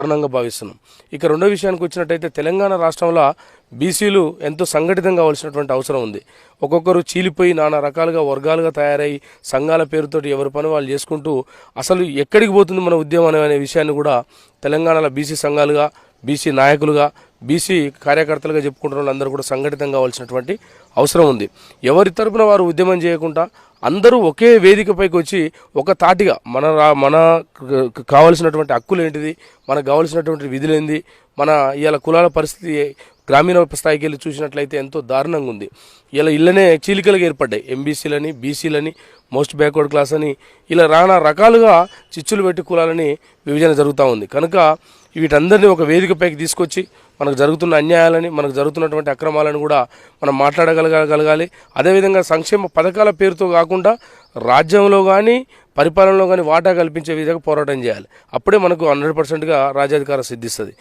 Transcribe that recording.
కారణంగా భావిస్తున్నాం. ఇక రెండో విషయానికి వచ్చినట్టయితే తెలంగాణ రాష్ట్రంలో బీసీలు ఎంతో సంఘటితం కావాల్సినటువంటి అవసరం ఉంది. ఒక్కొక్కరు చీలిపోయి నానా రకాలుగా వర్గాలుగా తయారై సంఘాల పేరుతోటి ఎవరి పని వాళ్ళు చేసుకుంటూ అసలు ఎక్కడికి పోతుంది మన ఉద్యమం అనే విషయాన్ని కూడా తెలంగాణలో బీసీ సంఘాలుగా బీసీ నాయకులుగా బీసీ కార్యకర్తలుగా చెప్పుకుంటున్న వాళ్ళందరూ కూడా సంఘటితం కావాల్సినటువంటి అవసరం ఉంది. ఎవరి తరపున వారు ఉద్యమం చేయకుండా అందరూ ఒకే వేదికపైకి వచ్చి ఒక తాటిగా మన రా- మన కావలసినటువంటి కావాల్సినటువంటి హక్కులు ఏంటిది మనకు కావాల్సినటువంటి విధులు ఏంది మన ఇలా కులాల పరిస్థితి గ్రామీణ స్థాయికి వెళ్ళి చూసినట్లయితే ఎంతో దారుణంగా ఉంది. ఇలా ఇళ్ళనే చీలికలుగా ఏర్పడ్డాయి. ఎంబీసీలని బీసీలని మోస్ట్ బ్యాక్వర్డ్ క్లాస్ అని ఇలా రానా రకాలుగా చిచ్చులు పెట్టి కులాలని విభజన జరుగుతూ ఉంది. కనుక వీటందరినీ ఒక వేదికపైకి తీసుకొచ్చి మనకు జరుగుతున్న అన్యాయాలని మనకు జరుగుతున్నటువంటి అక్రమాలను కూడా మనం మాట్లాడగలగలగాలి అదేవిధంగా సంక్షేమ పథకాల పేరుతో కాకుండా రాజ్యంలో కానీ పరిపాలనలో కానీ వాటా కల్పించే విధంగా పోరాటం చేయాలి. అప్పుడే మనకు హండ్రెడ్ పర్సెంట్గా రాజ్యాధికారం సిద్ధిస్తుంది.